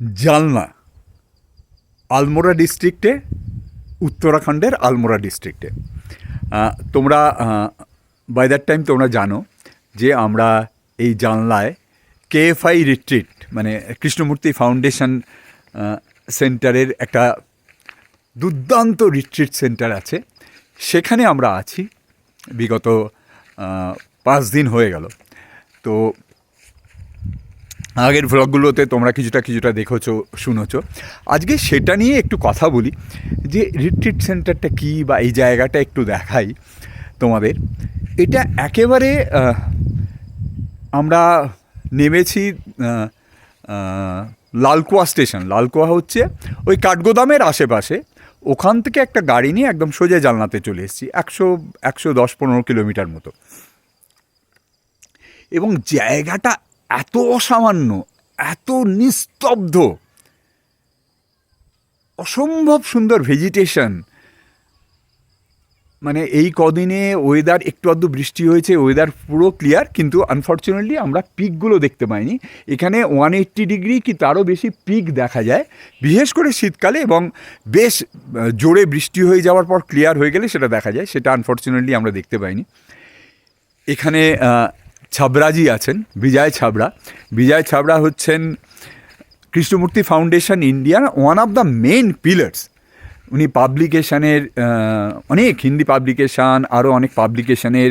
জালনা, আলমোড়া ডিস্ট্রিক্টে, উত্তরাখণ্ডের আলমোড়া ডিস্ট্রিক্টে। তোমরা বাই দ্যাট টাইম তোমরা জানো যে আমরা এই জানলায় কেএফআই রিট্রিট মানে কৃষ্ণমূর্তি ফাউন্ডেশন সেন্টারের একটা দুর্দান্ত রিট্রিট সেন্টার আছে। সেখানে আমরা আছি। বিগত পাঁচ দিন হয়ে গেল। তো আগের ভ্লগগুলোতে তোমরা কিছুটা কিছুটা দেখেছ, শুনেছো। আজকে সেটা নিয়ে একটু কথা বলি, যে রিট্রিট সেন্টারটা কী বা এই জায়গাটা একটু দেখাই তোমাদের। এটা একেবারে আমরা নেমেছি লালকুয়া স্টেশন। লালকুয়া হচ্ছে ওই কাঠগোদামের আশেপাশে। ওখান থেকে একটা গাড়ি নিয়ে একদম সোজা জালনাতে চলে এসেছি, একশো একশো দশ পনেরো কিলোমিটার মতো। এবং জায়গাটা এত অসামান্য, এত নিস্তব্ধ। অসম্ভব সুন্দর ভেজিটেশন মানে এই কদিনে ওয়েদার একটু আধটু বৃষ্টি হয়েছে ওয়েদার পুরো ক্লিয়ার কিন্তু আনফর্চুনেটলি আমরা পিকগুলো দেখতে পাইনি। এখানে ওয়ান এইট্টি ডিগ্রি কি তারও বেশি পিক দেখা যায়। বিশেষ করে শীতকালে এবং বেশ জোরে বৃষ্টি হয়ে যাওয়ার পর ক্লিয়ার হয়ে গেলে সেটা দেখা যায়, সেটা আনফর্চুনেটলি আমরা দেখতে পাইনি। এখানে ছাবরাজি আছেন, বিজয় ছাবড়া বিজয় ছাবড়া হচ্ছেন কৃষ্ণমূর্তি ফাউন্ডেশন ইন্ডিয়ার one of the main pillars উনি পাবলিকেশনের অনেক হিন্দি পাবলিকেশান আরও অনেক পাবলিকেশনের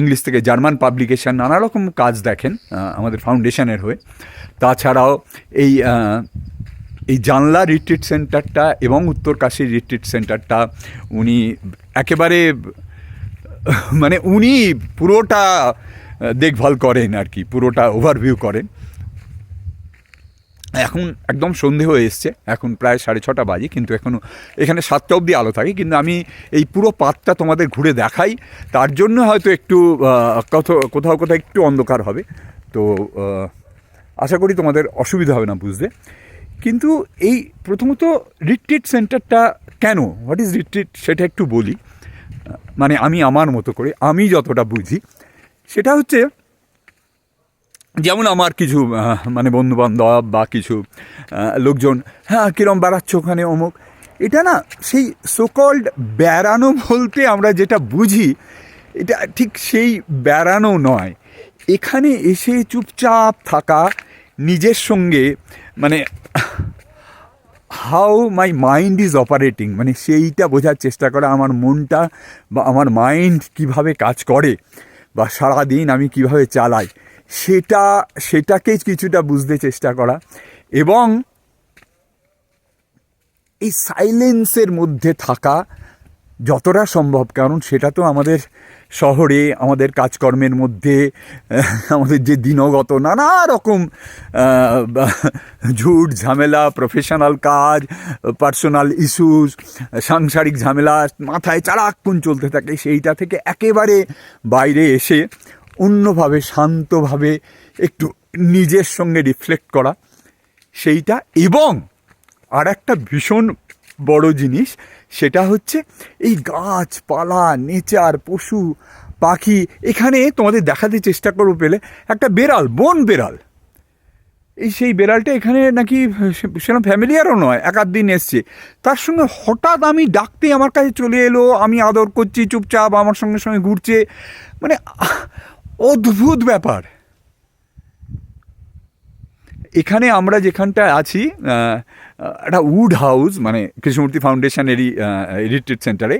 ইংলিশ থেকে জার্মান পাবলিকেশান নানা রকম কাজ দেখেন আমাদের ফাউন্ডেশনের হয়ে। তাছাড়াও এই এই জানলা রিট্রিট সেন্টারটা এবং উত্তরকাশী রিট্রিট সেন্টারটা উনি একেবারে মানে উনি পুরোটা দেখভাল করেন আর কি, পুরোটা ওভারভিউ করেন। এখন একদম সন্ধে হয়ে এসছে, এখন প্রায় সাড়ে ছটা বাজে, কিন্তু এখনও এখানে সাতটা অবধি আলো থাকে, কিন্তু আমি এই পুরো পাতটা তোমাদের ঘুরে দেখাই। তার জন্য হয়তো একটু কোথাও কোথাও একটু অন্ধকার হবে। তো আশা করি তোমাদের অসুবিধা হবে না বুঝতে। কিন্তু এই প্রথমত রিট্রিট সেন্টারটা কেন? হোয়াট ইজ রিট্রিট সেটা একটু বলি। মানে আমি আমার মতো করে, আমি যতটা বুঝি, সেটা হচ্ছে যেমন আমার কিছু মানে বন্ধু বান্ধব বা কিছু লোকজন হ্যাঁ কিরম বেড়াচ্ছ ওখানে অমুক? এটা না, সেই সোকল্ড বেড়ানো বলতে আমরা যেটা বুঝি, এটা ঠিক সেই বেড়ানো নয়। এখানে এসে চুপচাপ থাকা, নিজের সঙ্গে মানে how my mind is operating মানে সেইটা বোঝার চেষ্টা করা, আমার মনটা বা আমার মাইন্ড কীভাবে কাজ করে বা সারাদিন আমি কীভাবে চালাই, সেটা, সেটাকেই কিছুটা বুঝতে চেষ্টা করা এবং এই সাইলেন্সের মধ্যে থাকা যতটা সম্ভব, কারণ সেটা তো আমাদের শহরে আমাদের কাজকর্মের মধ্যে আমাদের যে দিনগত নানা রকম ঝুট ঝামেলা প্রফেশনাল কাজ পার্সোনাল ইস্যুস সাংসারিক ঝামেলা, মাথায় চারাক্ষণ চলতে থাকে, সেইটা থেকে একেবারে বাইরে এসে অন্যভাবে, শান্তভাবে একটু নিজের সঙ্গে রিফ্লেক্ট করা, সেইটা এবং আর একটা ভীষণ বড় জিনিস, সেটা হচ্ছে এই গাছপালা, নেচার, পশু, পাখি, এখানে তোমাদের দেখাতে চেষ্টা করব পেলে, একটা বেড়াল, বন বেড়াল। এই সেই বেড়ালটা এখানে নাকি সেরকম ফ্যামিলিয়ারও নয় এক আধ দিন এসছে। তার সঙ্গে হঠাৎ আমি ডাকতে আমার কাছে চলে এলো, আমি আদর করছি, চুপচাপ আমার সঙ্গে সঙ্গে ঘুরছে। মানে অদ্ভুত ব্যাপার। এখানে আমরা যেখানটায় আছি একটা উড হাউস মানে কৃষ্ণমূর্তি ফাউন্ডেশনেরই রিট্রিট সেন্টারে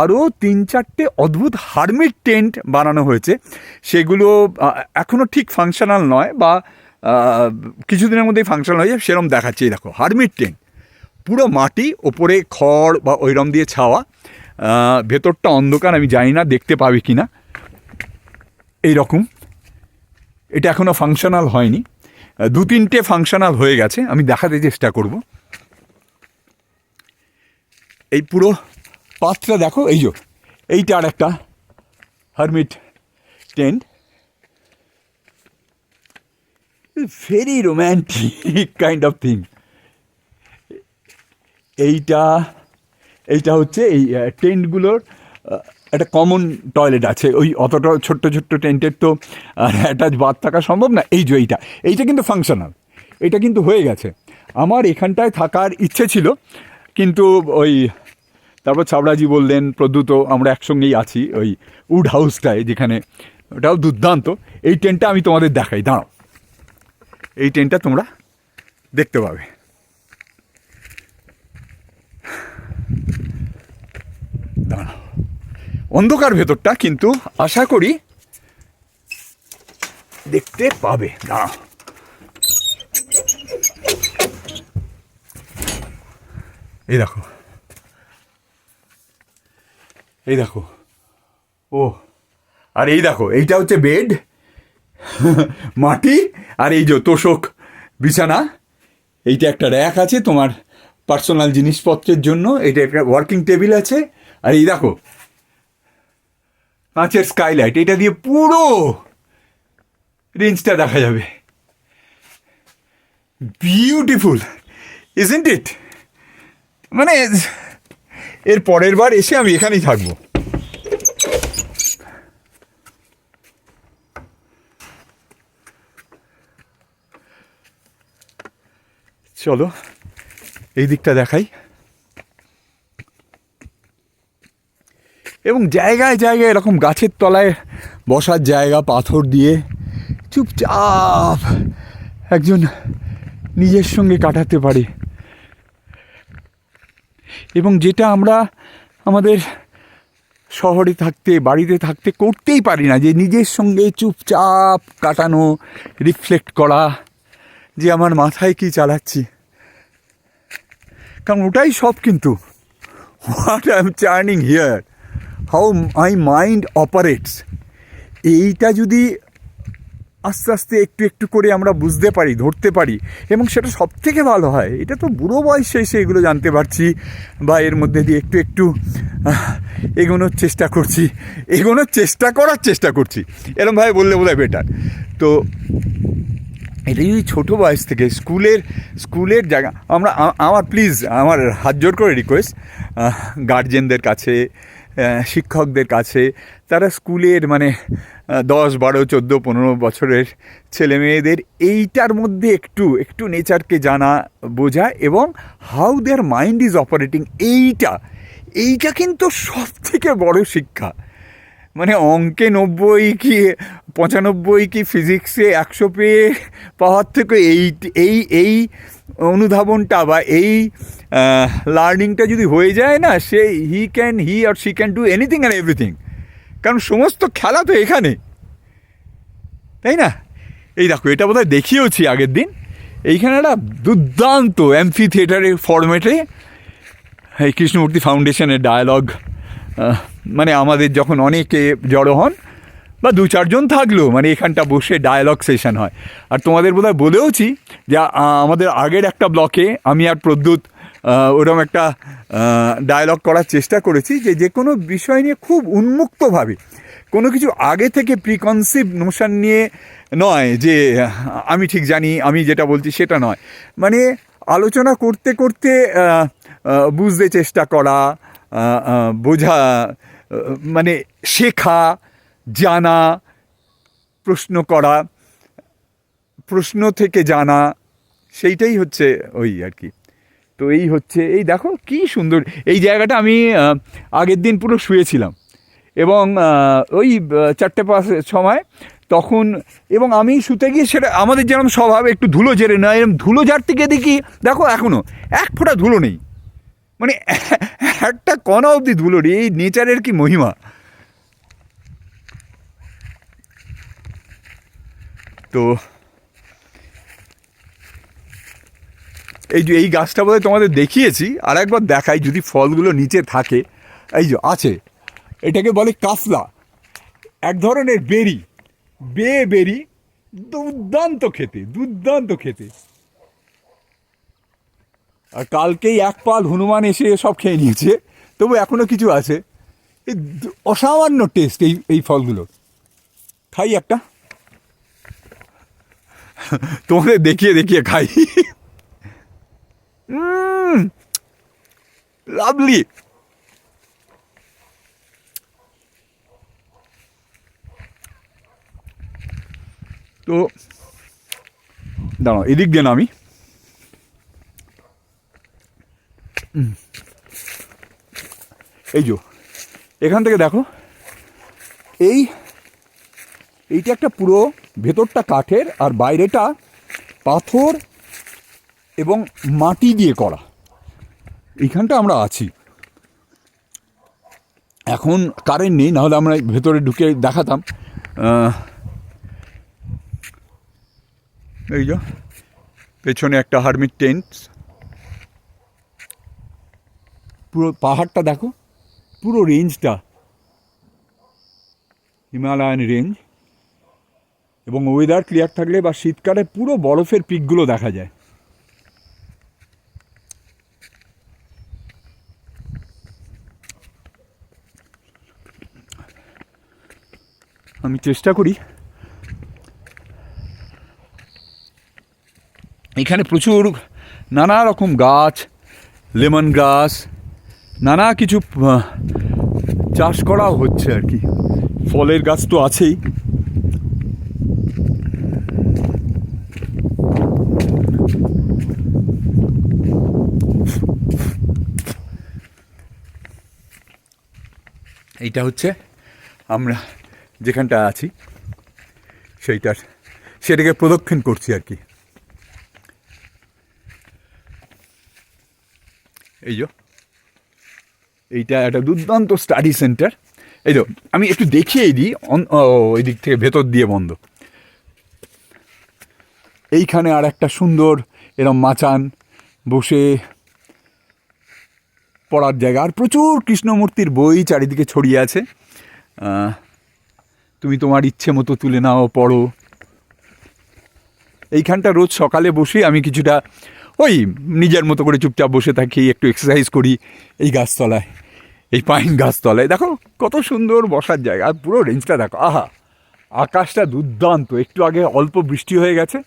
আরও তিন চারটে অদ্ভুত হারমিট টেন্ট বানানো হয়েছে। সেগুলো এখনও ঠিক ফাংশনাল নয় বা কিছুদিনের মধ্যেই ফাংশনাল হয়ে যাবে সেরকম দেখাচ্ছে। দেখো হারমিট টেন্ট পুরো মাটি, ওপরে খড় বা ওইরম দিয়ে ছাওয়া। ভেতরটা অন্ধকার, আমি জানি না, দেখতে পাবে কি না এইরকম। এটা এখনও ফাংশনাল হয়নি। দু তিনটে ফাংশনাল হয়ে গেছে, আমি দেখাতে চেষ্টা করব। এই পুরো পাতটা দেখো, এই যে, এইটা আর একটা hermit tent very romantic kind of thing এইটা এইটা হচ্ছে এই টেন্টগুলোর একটা কমন টয়লেট আছে। ওই অতটা ছোট্ট ছোট্ট টেন্টের তো অ্যাটাচ বাদ থাকা সম্ভব না। এই যে এইটা এইটা কিন্তু ফাংশনাল এটা কিন্তু হয়ে গেছে। আমার এখানটায় থাকার ইচ্ছে ছিল, কিন্তু ওই তারপর ছাবড়াজি বললেন, প্রদ্যুত, আমরা একসঙ্গেই আছি। ওই উড হাউসটায় যেখানে, ওটাও দুর্দান্ত। এই টেন্টটা আমি তোমাদের দেখাই, দাঁড়াও। এই টেন্টটা তোমরা দেখতে পাবে। দাঁড়াও। অন্ধকার ভেতরটা কিন্তু আশা করি দেখতে পাবে। দাঁড়াও। এই দেখো। এই দেখো। ও, আর এই দেখো, এইটা হচ্ছে বেড, মাটি, আর এই যে তোষক বিছানা, এইটা একটা র্যাক আছে তোমার পার্সোনাল জিনিসপত্রের জন্য, এটা একটা ওয়ার্কিং টেবিল আছে, আর এই দেখো কাঁচের স্কাইলাইট এটা দিয়ে পুরো রেঞ্জটা দেখা যাবে। বিউটিফুল ইজেন্ট ইট মানে এর পরের বার এসে আমি এখানেই থাকব। চলো, এই দিকটা দেখাই। এবং জায়গায় জায়গায় এরকম গাছের তলায় বসার জায়গা, পাথর দিয়ে চুপচাপ একজন নিজের সঙ্গে কাটাতে পারে। এবং যেটা আমরা আমাদের শহরে থাকতে, বাড়িতে থাকতে করতেই পারি না, যে নিজের সঙ্গে চুপচাপ কাটানো রিফ্লেক্ট করা, যে আমার মাথায় কি চালাচ্ছি। কারণ ওটাই সব কিন্তু। What I am churning here how my mind operates এইটা যদি আস্তে আস্তে একটু একটু করে আমরা বুঝতে পারি, ধরতে পারি, এবং সেটা সব থেকে ভালো হয়, এটা তো বুড়ো বয়সে এসে এগুলো জানতে পারছি, বা এর মধ্যে দিয়ে একটু একটু এগোনোর চেষ্টা করছি, এগোনোর চেষ্টা করার চেষ্টা করছি এরমভাবে বললে বোধ বেটার তো এটা যদি ছোটো বয়স থেকে স্কুলের স্কুলের জায়গা, আমরা আমার প্লিজ আমার হাত জোর করে রিকোয়েস্ট গার্জেনদের কাছে শিক্ষকদের কাছে। তারা স্কুলের মানে দশ, বারো, চোদ্দ, পনেরো বছরের ছেলে মেয়েদের এইটার মধ্যে একটু একটু নেচারকে জানা, বোঝা এবং how their mind is operating এইটা এইটা কিন্তু সব থেকে বড় শিক্ষা। মানে অঙ্কে নব্বই কি, পঁচানব্বই কি ফিজিক্সে একশো পেয়ে পাওয়ার থেকে এই এই এই অনুধাবনটা বা এই লার্নিংটা যদি হয়ে যায় না, সে he can he or she can do anything and everything কারণ সমস্ত খেলা তো এখানে। তাই না? এই দেখো, এটা বোধহয় দেখিয়েওছি আগের দিন। এইখানে একটা দুর্দান্ত অ্যাম্ফি থিয়েটারের ফরম্যাটে এই কৃষ্ণমূর্তি ফাউন্ডেশনের ডায়ালগ মানে আমাদের যখন অনেকে জড়ো হন, বা দু চারজন থাকলেও মানে এখানটা বসে ডায়ালগ সেশন হয়। আর তোমাদের বোধহয় বলেওছি যে আমাদের আগের একটা ব্লকে আমি আর প্রদ্যুৎ ওরকম একটা ডায়ালগ করার চেষ্টা করেছি যে যে কোনো বিষয় নিয়ে খুব উন্মুক্তভাবে, কোনো কিছু আগে থেকে প্রিকনসিভ নোশন নিয়ে নয় যে, আমি ঠিক জানি, আমি যেটা বলছি সেটা নয়। মানে আলোচনা করতে করতে বুঝতে চেষ্টা করা বোঝা মানে শেখা, জানা, প্রশ্ন করা, প্রশ্ন থেকে জানা, সেইটাই হচ্ছে ওই আর কি। তো এই হচ্ছে, এই দেখো কি সুন্দর, এই জায়গাটা আমি আগের দিন পুরো শুয়েছিলাম। এবং ওই চারটে পাঁচ সময় তখন, এবং আমি শুতে গিয়ে সেটা, আমাদের যেরকম স্বভাব, একটু ধুলো জেরে না, এরকম ধুলো ঝাড়তে গিয়ে দেখি, দেখো এখনও এক ফোঁটা ধুলো নেই। মানে একটা কণা অবধি ধুলো নেই এই নেচারের কি মহিমা? তো এই যে এই গাছটা বোধহয় তোমাদের দেখিয়েছি আর একবার দেখাই যদি ফলগুলো নিচে থাকে। এই যে আছে, এটাকে বলে কাফলা। এক ধরনের বেরি, বে বেরি, দুর্দান্ত খেতে দুর্দান্ত খেতে। আর কালকেই এক পাল হনুমান এসে সব খেয়ে নিয়েছে। তবু এখনও কিছু আছে। এই অসামান্য টেস্ট এই এই ফলগুলো। খাই একটা। তোমাদের দেখিয়ে দেখিয়ে খাই। লাভলি তো, দাঁড়াও, এদিক দিয়ে নামি। এই যো, এখান থেকে দেখো, এই, এইটা একটা পুরো ভেতরটা কাঠের আর বাইরেটা পাথর এবং মাটি দিয়ে করা। এইখানটা আমরা আছি। এখন কারেন্ট নেই, নাহলে আমরা ভেতরে ঢুকে দেখাতাম। এই যে, পেছনে একটা হারমিট টেন্ট পুরো পাহাড়টা দেখো, পুরো রেঞ্জটা হিমালয়ান রেঞ্জ এবং ওয়েদার ক্লিয়ার থাকলে বা শীতকালে পুরো বরফের পিকগুলো দেখা যায়। আমি চেষ্টা করি। এখানে প্রচুর নানা রকম গাছ, লেমন গাছ নানা কিছু চাষ করাও হচ্ছে আর কি। ফলের গাছ তো আছেই। এইটা হচ্ছে আমরা যেখানটা আছি, সেইটার, সেটাকে প্রদক্ষিণ করছি আর কি। এই যো। এইটা একটা দুর্দান্ত স্টাডি সেন্টার এই তো, আমি একটু দেখিয়ে দিই ওই দিক থেকে ভেতর দিয়ে বন্ধ। এইখানে আর একটা সুন্দর এরম মাচান বসে পড়ার জায়গা। আর প্রচুর কৃষ্ণমূর্তির বই চারিদিকে ছড়িয়ে আছে। তুমি তোমার ইচ্ছে মতো তুলে নাও, পড়ো। এইখানটা রোজ সকালে বসে আমি কিছুটা ওই নিজের মতো করে চুপচাপ বসে থাকি, একটু এক্সারসাইজ করি এই গাছতলায়। এই পাইন গাছতলায়। দেখো, কত সুন্দর বসার জায়গা, আর পুরো রেঞ্জটা দেখো। আহা, আকাশটা দুর্দান্ত। একটু আগে অল্প বৃষ্টি হয়ে গেছে।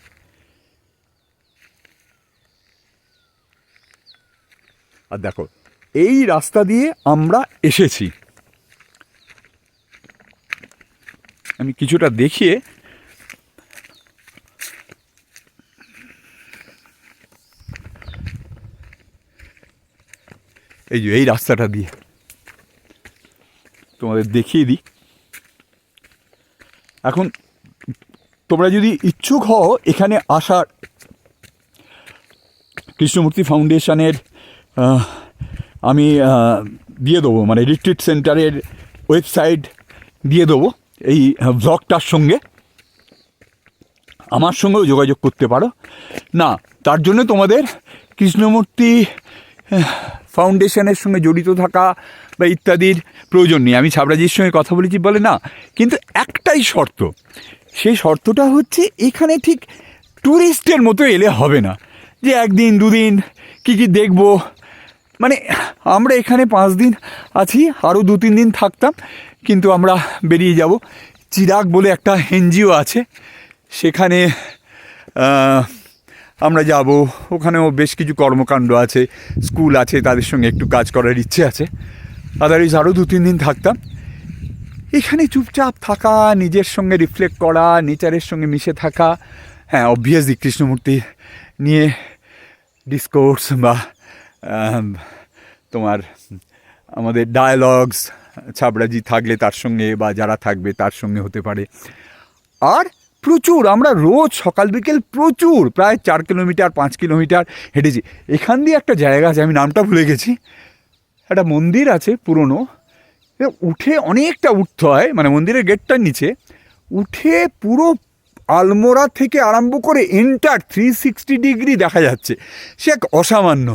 আর দেখো, এই রাস্তা দিয়ে আমরা এসেছি। আমি কিছুটা দেখিয়ে এই যে, এই রাস্তাটা দিয়ে। তোমাদের দেখিয়ে দিই। এখন তোমরা যদি ইচ্ছুক হও এখানে আসার, কৃষ্ণমূর্তি ফাউন্ডেশনের আমি দিয়ে দেবো মানে রিট্রিট সেন্টারের ওয়েবসাইট দিয়ে দেবো এই ব্লগটার সঙ্গে। আমার সঙ্গেও যোগাযোগ করতে পারো। না, তার জন্য তোমাদের কৃষ্ণমূর্তি ফাউন্ডেশনের সঙ্গে জড়িত থাকা বা ইত্যাদির প্রয়োজন নেই। আমি ছাবরাজির সঙ্গে কথা বলেছি, বলে না, কিন্তু একটাই শর্ত। সেই শর্তটা হচ্ছে এখানে ঠিক ট্যুরিস্টের মতো এলে হবে না। যে একদিন, দুদিন কী কী দেখব। মানে আমরা এখানে পাঁচ দিন আছি, আরও দু, তিন দিন থাকতাম, কিন্তু আমরা বেরিয়ে যাব। চিরাগ বলে একটা এনজিও আছে। সেখানে আমরা যাব। ওখানেও বেশ কিছু কর্মকাণ্ড আছে, স্কুল আছে, তাদের সঙ্গে একটু কাজ করার ইচ্ছে আছে। আদারওয়াইজ আরও দু, তিন দিন থাকতাম। এখানে চুপচাপ থাকা, নিজের সঙ্গে রিফ্লেক্ট করা নেচারের সঙ্গে মিশে থাকা হ্যাঁ অবভিয়াসলি কৃষ্ণমূর্তি নিয়ে ডিসকোর্স বা তোমার আমাদের ডায়ালগস ছাবড়াজি থাকলে তার সঙ্গে বা যারা থাকবে তার সঙ্গে হতে পারে। আর প্রচুর, আমরা রোজ সকাল, বিকেল প্রচুর, প্রায় চার কিলোমিটার, পাঁচ কিলোমিটার হেঁটেছি। এখান দিয়ে একটা জায়গা আছে, আমি নামটা ভুলে গেছি। একটা মন্দির আছে পুরনো। উঠে অনেকটা উঠতে হয় মানে মন্দিরের গেটটার নিচে। উঠে পুরো আলমোড়া থেকে আরম্ভ করে এন্টার থ্রি সিক্সটি ডিগ্রি দেখা যাচ্ছে। সে এক অসামান্য।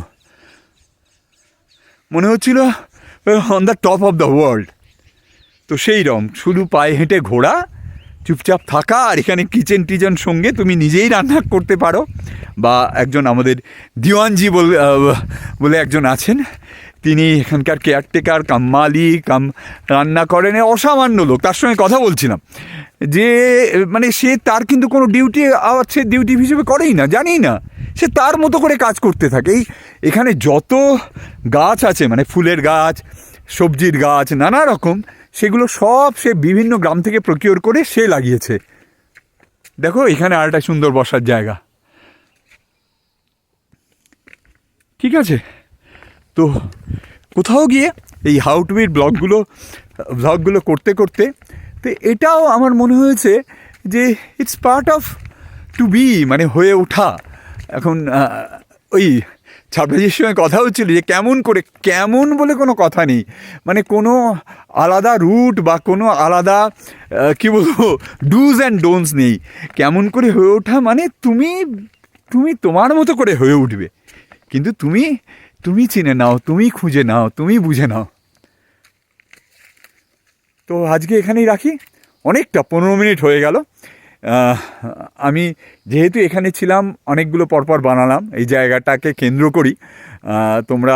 মনে হচ্ছিল on the top of the world তো সেই রকম, শুধু পায়ে হেঁটে ঘোরা চুপচাপ থাকা আর এখানে কিচেন টিচেন সঙ্গে তুমি নিজেই রান্না করতে পারো। বা একজন আমাদের দিওয়ানজি বলে একজন আছেন। তিনি এখানকার কেয়ারটেকার, কাম মালি কাম রান্না করেন অসামান্য লোক। তার সঙ্গে কথা বলছিলাম। যে মানে সে তার কিন্তু কোনো ডিউটি আছে ডিউটি হিসেবে করেই না, জানেই না। সে তার মতো করে কাজ করতে থাকে। এই এখানে যত গাছ আছে মানে ফুলের গাছ, সবজির গাছ, নানা রকম সেগুলো সব সে বিভিন্ন গ্রাম থেকে প্রকিওর করে সে লাগিয়েছে। দেখো, এখানে আর একটা সুন্দর বসার জায়গা। ঠিক আছে? তো কোথাও গিয়ে এই হাউ টু বিট ব্লগগুলো ব্লগগুলো করতে করতে, তো এটাও আমার মনে হয়েছে যে it's part of to be মানে হয়ে ওঠা। এখন ওই ছাব্বিশের সময় কথা হচ্ছিল যে কেমন করে, কেমন বলে কোনো কথা নেই। মানে কোনো আলাদা রুট বা কোনো আলাদা কি বলব ডুজ অ্যান্ড ডোনস নেই। কেমন করে হয়ে ওঠা মানে তুমি তুমি তোমার মতো করে হয়ে উঠবে। কিন্তু তুমি তুমি চিনে নাও, তুমি খুঁজে নাও, তুমি বুঝে নাও। তো আজকে এখানেই রাখি। অনেকটা পনেরো মিনিট হয়ে গেল। আমি যেহেতু এখানে ছিলাম, অনেকগুলো পরপর বানালাম, এই জায়গাটাকে কেন্দ্র করি তোমরা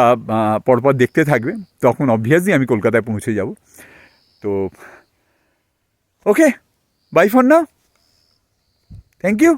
পরপর দেখতে থাকবে, তখন অবভিয়াসলি আমি কলকাতায় পৌঁছে যাব। তো okay bye for now thank you